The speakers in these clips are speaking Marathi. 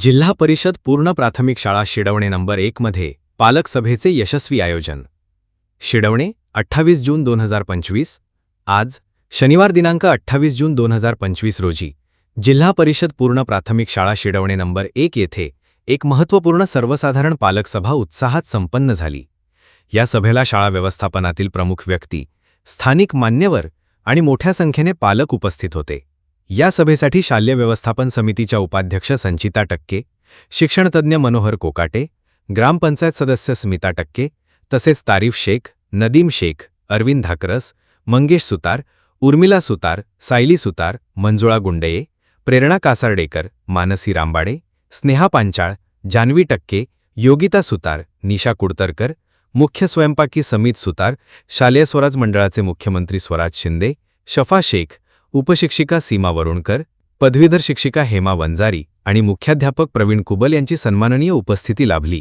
जिल्हा परिषद पूर्ण प्राथमिक शाळा शिडवणे नंबर एकमध्ये पालक सभेचे यशस्वी आयोजन. शिडवणे अठ्ठावीस जून दोन हजार पंचवीस. आज शनिवार दिनांक अठ्ठावीस जून दोन हजार पंचवीस रोजी जिल्हा परिषद पूर्ण प्राथमिक शाळा शिडवणे नंबर एक येथे एक महत्त्वपूर्ण सर्वसाधारण पालक सभा उत्साहात संपन्न झाली. या सभेला शाळा व्यवस्थापनातील प्रमुख व्यक्ती स्थानिक मान्यवर आणि मोठ्या संख्येने पालक उपस्थित होते. या सभेसाठी शालेय व्यवस्थापन समितीच्या उपाध्यक्ष संचिता टक्के शिक्षणतज्ज्ञ मनोहर कोकाटे ग्रामपंचायत सदस्य स्मिता टक्के तसेच तारीफ शेख नदीम शेख अरविंद धाकरस मंगेश सुतार उर्मिला सुतार सायली सुतार मंजुळा गुंडये प्रेरणा कासारडेकर मानसी रांबाडे स्नेहा पांचाळ जान्हवी टक्के योगिता सुतार निशा कुडतरकर मुख्य स्वयंपाकी समित सुतार शालेय स्वराज मंडळाचे मुख्यमंत्री स्वराज शिंदे शफा शेख उपशिक्षिका सीमा वरुणकर पदवीधर शिक्षिका हेमा वंजारी आणि मुख्याध्यापक प्रवीण कुबल यांची सन्माननीय उपस्थिती लाभली.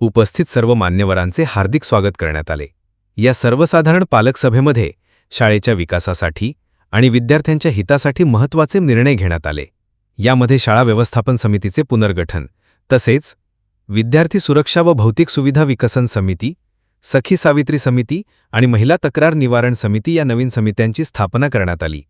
उपस्थित सर्व मान्यवरांचे हार्दिक स्वागत करण्यात आले. या सर्वसाधारण पालक सभेमध्ये शाळेच्या विकासासाठी आणि विद्यार्थ्यांच्या हितासाठी महत्त्वाचे निर्णय घेण्यात आले. यामध्ये शाळा व्यवस्थापन समितीचे पुनर्गठन तसेच विद्यार्थी सुरक्षा व भौतिक सुविधा विकसन समिती सखी सावित्री समिती आणि महिला तक्रार निवारण समिती या नवीन समित्यांची स्थापना करण्यात आली.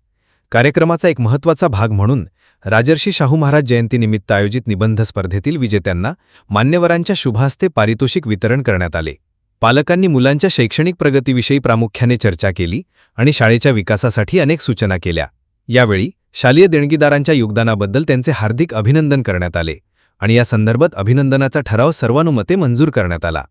कार्यक्रमाचा एक महत्त्वाचा भाग म्हणून राजर्षी शाहू महाराज जयंतीनिमित्त आयोजित निबंध स्पर्धेतील विजेत्यांना मान्यवरांच्या शुभास्ते पारितोषिक वितरण करण्यात आले. पालकांनी मुलांच्या शैक्षणिक प्रगतीविषयी प्रामुख्याने चर्चा केली आणि शाळेच्या विकासासाठी अनेक सूचना केल्या. यावेळी शालेय देणगीदारांच्या योगदानाबद्दल त्यांचे हार्दिक अभिनंदन करण्यात आले आणि या संदर्भात अभिनंदनाचा ठराव सर्वानुमते मंजूर करण्यात आला.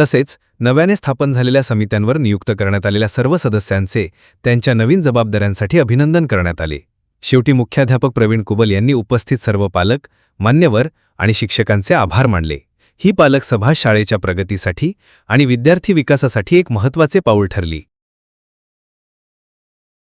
तसेच नव्याने स्थापन झालेल्या समित्यांवर नियुक्त करण्यात आलेल्या सर्व सदस्यांचे त्यांच्या नवीन जबाबदाऱ्यांसाठी अभिनंदन करण्यात आले. शेवटी मुख्याध्यापक प्रवीण कुबल यांनी उपस्थित सर्व पालक मान्यवर आणि शिक्षकांचे आभार मानले. ही पालक सभा शाळेच्या प्रगतीसाठी आणि विद्यार्थी विकासासाठी एक महत्त्वाचे पाऊल ठरली.